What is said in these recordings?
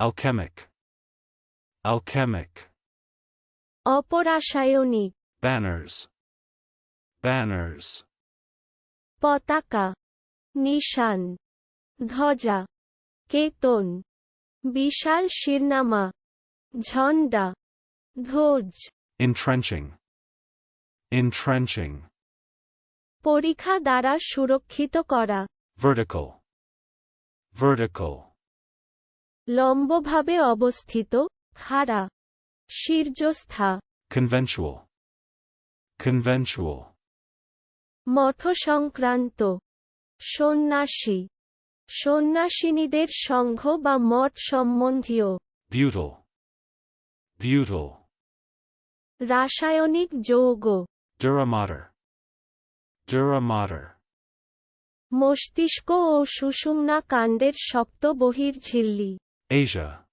alchemic, alchemic, অপরাসায়নিক banners, banners, পতাকা নিশান ধ্বজা কেতন বিশাল শিরনামা ঝন্ডা ধ্বজ entrenching, entrenching, পরীক্ষা দ্বারা সুরক্ষিত করা vertical, vertical, লম্বভাবে অবস্থিত খাড়া শীর্যস্থা conventual, conventual, মঠ সংক্রান্ত সন্ন্যাসী সন্ন্যাসিনীদের সংঘ বা মঠ সম্বন্ধীয় butyl, butyl, রাসায়নিক যৌগ dura mater, মস্তিষ্ক ও সুষুম্না কাণ্ডের শক্ত বহির Asia,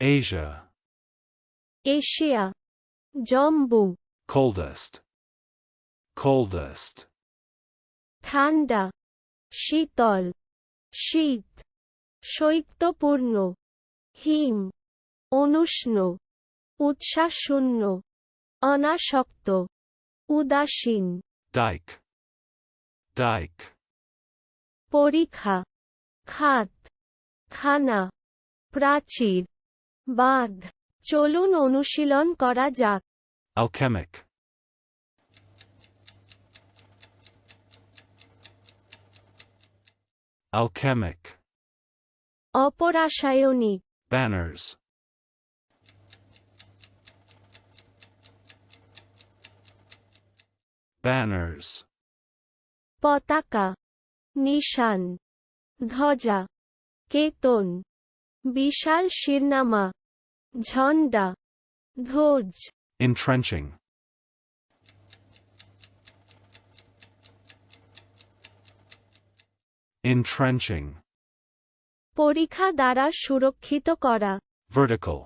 Asia, এশিয়া জম্বু coldest, coldest, ঠান্ডা শীতল শীত শৈত্যপূর্ণ হিম অনুষ্ণ উচ্ছ্বাসশূন্য অনাসক্ত উদাসীন dike, dike, পরীক্ষা খাত খানা প্রাচীর। বাঁধ চলুন অনুশীলন করা যাক। Alchemic, alchemic, অপরাসায়নিক। Banners, banners, পতাকা। নিশান। ধ্বজা। কেতন। বিশাল শিরনামা। ঝন্ডা ধ্বজ entrenching, entrenching, পরীক্ষা দ্বারা সুরক্ষিত করা। Vertical,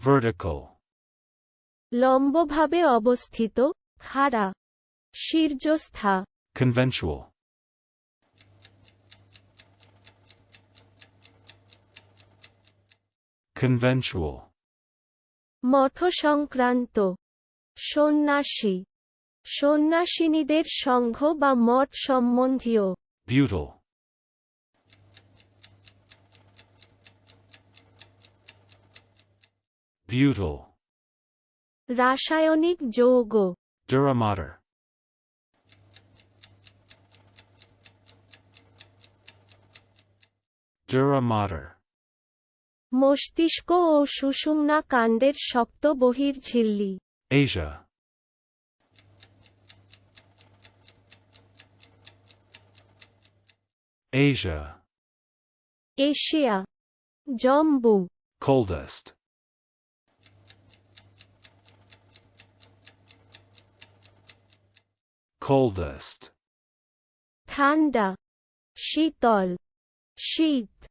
vertical, লম্বভাবে অবস্থিত খাড়া। শীর্যস্থা। Conventual, conventual, মঠ সংক্রান্ত সন্ন্যাসী। সন্ন্যাসিনীদের সংঘ বা মঠ সম্বন্ধীয়। Butyl, butyl, রাসায়নিক যৌগ। Dura mater, dura mater, মস্তিষ্ক ও সুষুম্না কাণ্ডের শক্ত বহির ঝিল্লি Asia, Asia, এশিয়া জম্বু coldest, coldest, ঠান্ডা শীতল শীত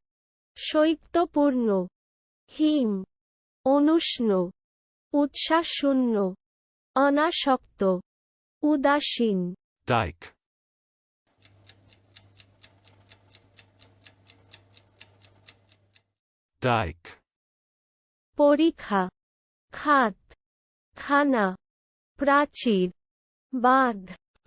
শৈত্যপূর্ণ হিম অনুষ্ণ উচ্ছ্বাসশূন্য অনাসক্ত উদাসীন। Dike, dike, পরীক্ষা খাত খানা প্রাচীর বাঁধ